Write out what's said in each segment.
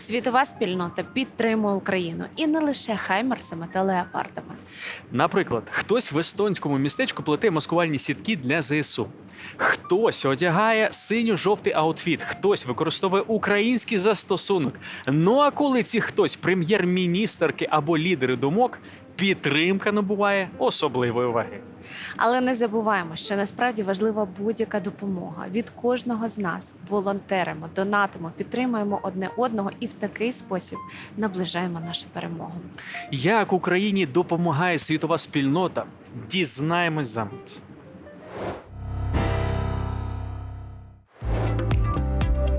Світова спільнота підтримує Україну і не лише хаймерсами та леопардами. Наприклад, хтось в естонському містечку плете маскувальні сітки для ЗСУ. Хтось одягає синьо-жовтий аутфіт, хтось використовує український застосунок. Ну а коли ці хтось прем'єр-міністерки або лідери думок, підтримка набуває особливої уваги. Але не забуваємо, що насправді важлива будь-яка допомога від кожного з нас. Волонтеримо, донатимо, підтримуємо одне одного і в такий спосіб наближаємо нашу перемогу. Як Україні допомагає світова спільнота? Дізнаємось за мить.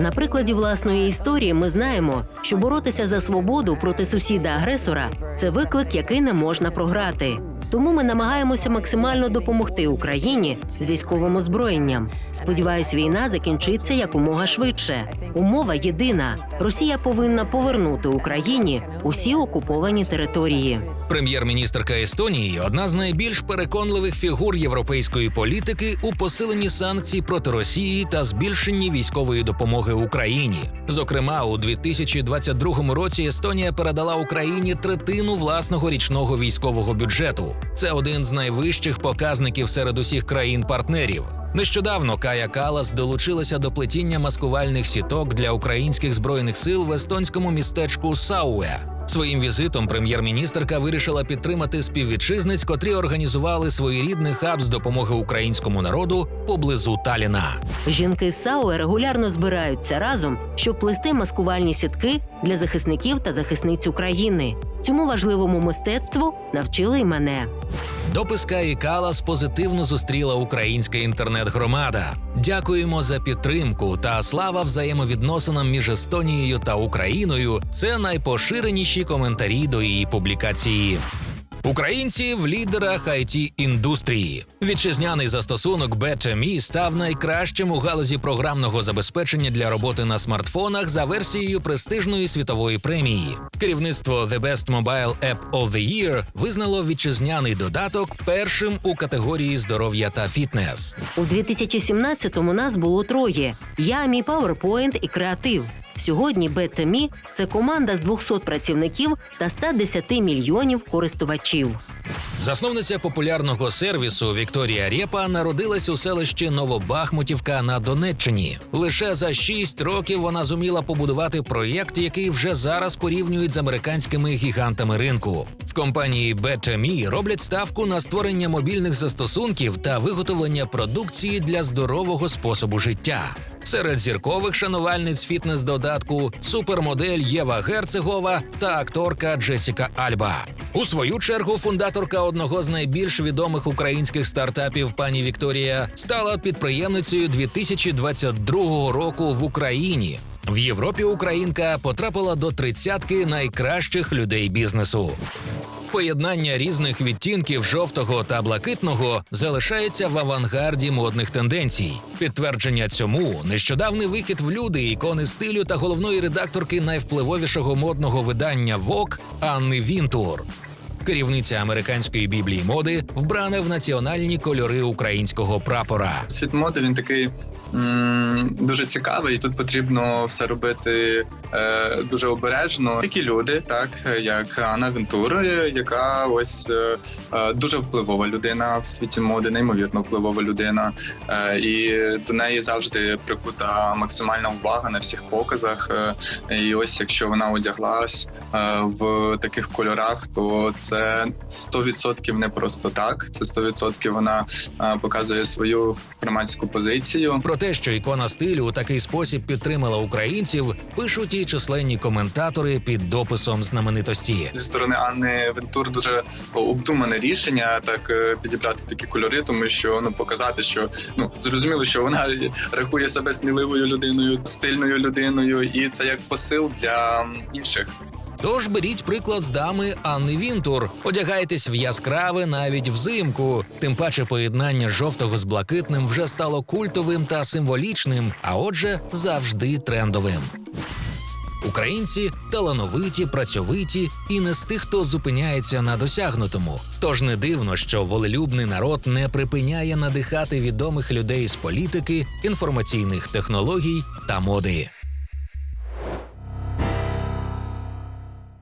На прикладі власної історії ми знаємо, що боротися за свободу проти сусіда-агресора це виклик, який не можна програти. Тому ми намагаємося максимально допомогти Україні з військовим озброєнням. Сподіваюсь, війна закінчиться якомога швидше. Умова єдина: Росія повинна повернути Україні усі окуповані території. Прем'єр-міністерка Естонії одна з найбільш переконливих фігур європейської політики у посиленні санкцій проти Росії та збільшенні військової допомоги Україні. Зокрема, у 2022 році Естонія передала Україні третину власного річного військового бюджету. Це один з найвищих показників серед усіх країн-партнерів. Нещодавно Кая Калас долучилася до плетіння маскувальних сіток для українських збройних сил в естонському містечку Сауе. Своїм візитом прем'єр-міністерка вирішила підтримати співвітчизниць, котрі організували своєрідний хаб з допомоги українському народу поблизу Таліна. Жінки з САУ регулярно збираються разом, щоб плести маскувальні сітки для захисників та захисниць України. Цьому важливому мистецтву навчили й мене. Допис і Калас позитивно зустріла українська інтернет-громада. Дякуємо за підтримку та слава взаємовідносинам між Естонією та Україною. Це найпоширеніші коментарі до її публікації. Українці в лідерах it індустрії. Вітчизняний застосунок BetMe став найкращим у галузі програмного забезпечення для роботи на смартфонах за версією престижної світової премії. Керівництво The Best Mobile App of the Year визнало вітчизняний додаток першим у категорії здоров'я та фітнес. У 2017-му нас було троє: я, мій PowerPoint і креатив. Сьогодні BetMe – це команда з 200 працівників та 110 мільйонів користувачів. Засновниця популярного сервісу Вікторія Рєпа народилась у селищі Новобахмутівка на Донеччині. Лише за 6 років вона зуміла побудувати проєкт, який вже зараз порівнюють з американськими гігантами ринку. В компанії BetMe роблять ставку на створення мобільних застосунків та виготовлення продукції для здорового способу життя. Серед зіркових шанувальниць фітнес-додатку супермодель Єва Герцегова та акторка Джесіка Альба. У свою чергу фундаторка одного з найбільш відомих українських стартапів пані Вікторія стала підприємницею 2022 року в Україні. В Європі українка потрапила до тридцятки найкращих людей бізнесу. Поєднання різних відтінків жовтого та блакитного залишається в авангарді модних тенденцій. Підтвердження цьому нещодавний вихід в люди ікони стилю та головної редакторки найвпливовішого модного видання Vogue Анни Вінтур. Керівниця американської біблії моди вбрана в національні кольори українського прапора. Світ моди він такий дуже цікавий. і Тут потрібно все робити е, дуже обережно. Такі люди, так як Анна Вентур, яка ось е, е, дуже впливова людина в світі моди, неймовірно впливова людина. І до неї завжди прикута максимальна увага на всіх показах. І ось якщо вона одяглась в таких кольорах, то це 100% не просто так. Це 100% вона показує свою громадську позицію. Те, що ікона стилю у такий спосіб підтримала українців, пишуть і численні коментатори під дописом знаменитості. Зі сторони Анни Вентур дуже обдумане рішення так е, підібрати такі кольори, тому що ну показати, що ну зрозуміло, що вона рахує себе сміливою людиною, стильною людиною, і це як посил для інших. Тож беріть приклад з дами Анни Вінтур. Одягайтесь в яскраве навіть взимку. Тим паче поєднання жовтого з блакитним вже стало культовим та символічним, а отже, завжди трендовим. Українці талановиті, працьовиті і не з тих, хто зупиняється на досягнутому. Тож не дивно, що волелюбний народ не припиняє надихати відомих людей з політики, інформаційних технологій та моди.